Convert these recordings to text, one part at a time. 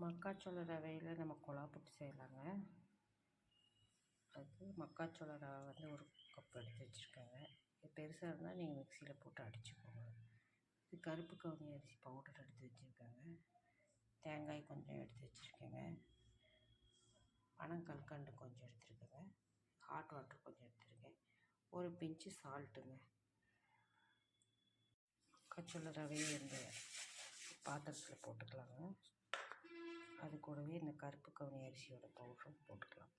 மக்காச்சோள ரவையில் நம்ம குழா புட்டு செய்யலாங்க. அதுக்கு மக்காச்சோள ரவை வந்து ஒரு கப் எடுத்து வச்சுருக்கேங்க. இது பெருசாக இருந்தால் நீங்கள் மிக்சியில் போட்டு அடிச்சுக்கோங்க. இது கருப்பு கவுனி அரிசி பவுடர் எடுத்து வச்சுருக்கேங்க. தேங்காய் கொஞ்சம் எடுத்து வச்சுருக்கேங்க. பனங்கற்கண்டு கொஞ்சம் எடுத்துருக்கேங்க. ஹாட் வாட்டர் கொஞ்சம் எடுத்துருக்கேன். ஒரு பிஞ்சு சால்ட்டுங்க மக்காச்சோள ரவையை இந்த பாத்திரத்தில் போட்டுக்கலாங்க. அது கூடவே இந்த கருப்பு கவுனி அரிசியோட பவுடரும் போட்டுக்கலாம்.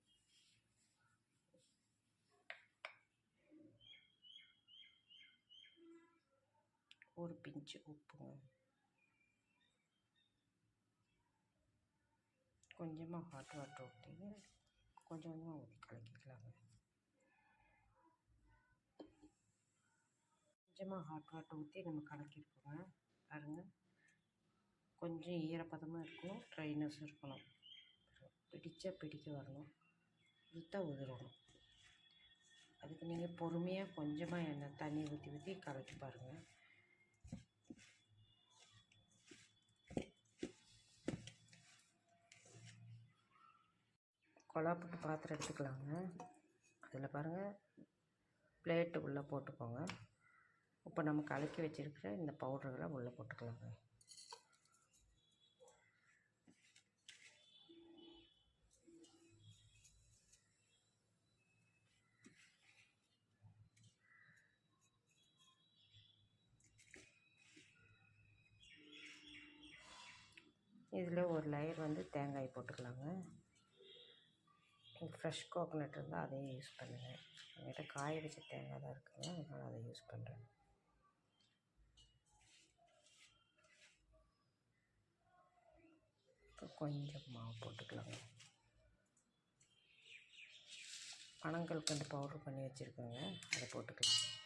ஒரு பிஞ்சு உப்புங்க. கொஞ்சமாக ஹாட் வாட்டர் ஊற்றி கொஞ்சம் கொஞ்சமாக ஊற்றி கலக்கிக்கலாங்க. கொஞ்சமாக ஹாட் வாட்டர் ஊற்றி நம்ம கலக்கிருக்கோங்க. பாருங்கள் கொஞ்சம் ஈரப்பதமாக இருக்கணும் ட்ரைனஸ் இருக்கணும். பிடிச்சா பிடிக்க வரணும். உதுத்தா உதிரணும். அதுக்கு நீங்கள் பொறுமையாக கொஞ்சமாக எண்ணெய் தண்ணி ஊற்றி ஊற்றி கலக்கி பாருங்கள் கொலாப்புட்டு பாத்திரம் எடுத்துக்கலாங்க. அதில் பாருங்கள் பிளேட்டு உள்ளே போட்டுக்கோங்க. இப்போ நம்ம கலக்கி வச்சுருக்கிற இந்த பவுடர்களை உள்ளே போட்டுக்கலாங்க. இதில் ஒரு லேயர் வந்து தேங்காய் போட்டுக்கலாங்க. நீங்கள் ஃப்ரெஷ் கோகோனட் இருந்தால் அதையும் யூஸ் பண்ணுங்கள் என்கிட்ட காய வச்ச தேங்காய் தான் இருக்குங்க. அதனால் அதை யூஸ் பண்ணுறேன் இப்போ கொஞ்சம் மாவு போட்டுக்கலாங்க. பனங்கல் கண்டு பவுட்ரு பண்ணி வச்சுருக்கோங்க. அதை போட்டுக்கலாம்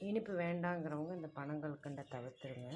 இனிப்பு வேண்டாங்கிறவங்க இந்த பனங்கற்கண்டை தவிர்த்துருங்க.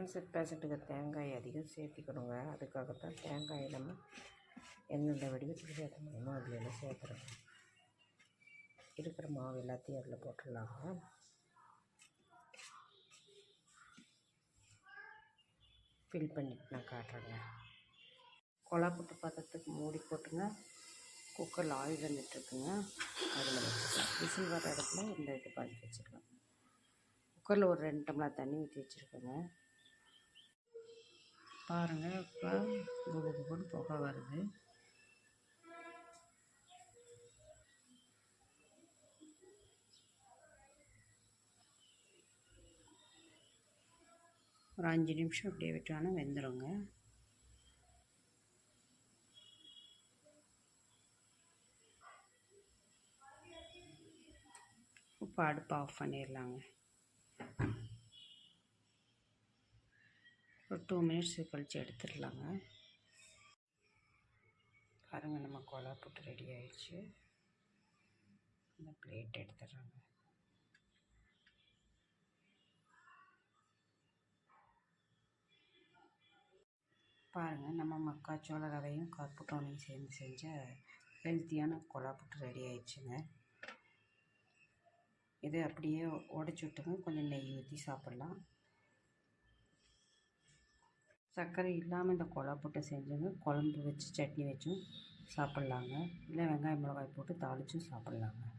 கேன்சர் பேஷண்ட்டுக்கு தேங்காய் அதிகம் சேர்த்திக்கணுங்க. அதுக்காகத்தான் தேங்காய் நம்ம எந்தெந்த வடிவத்துக்கு சேர்த்த முடியுமோ அதில் எல்லாம் சேர்த்துறோம். இருக்கிற மாவு எல்லாத்தையும் அதில் போட்டுடலாங்க ஃபில் பண்ணிட்டு நான் காட்டுறேங்க. கொலாப்புட்டு பாத்திரத்துக்கு மூடி போட்டுங்க. குக்கரில் ஆயில் வந்துட்டுருக்குங்க அதில் வச்சுக்கலாம். விசில் வர இடத்துல இந்த இது பண்ணி வச்சுக்கலாம். குக்கரில் ஒரு ரெண்டு டம்ளர் தண்ணி ஊற்றி வச்சுருக்கேங்க. பாருங்கள் இப்போ குபு குபுன்னு புகை வருது. ஒரு அஞ்சு நிமிஷம் அப்படியே விட்டோன்னா வெந்துடுங்க இப்போ அடுப்பு ஆஃப் பண்ணிடலாங்க. ஒரு டூ மினிட்ஸ் கழித்து எடுத்துடலாங்க. பாருங்கள் நம்ம கொலா புட்டு ரெடி ஆயிடுச்சு. இந்த பிளேட் எடுத்துடுறாங்க பாருங்கள் நம்ம மக்காச்சோள ரவையும் கருப்புட்டோனையும் சேர்ந்து செஞ்ச ஹெல்த்தியான கொலா புட்டு ரெடி ஆயிடுச்சுங்க. இதை அப்படியே உடச்சி விட்டுங்க. கொஞ்சம் நெய் ஊற்றி சாப்பிட்லாம். சர்க்கரை இல்லாமல் இந்த கொழா போட்டு செஞ்சுங்க குழம்பு வச்சு சட்னி வச்சும் சாப்பிட்லாங்க. இல்லை வெங்காயம் மிளகாய் போட்டு தாளிச்சும் சாப்பிட்லாங்க.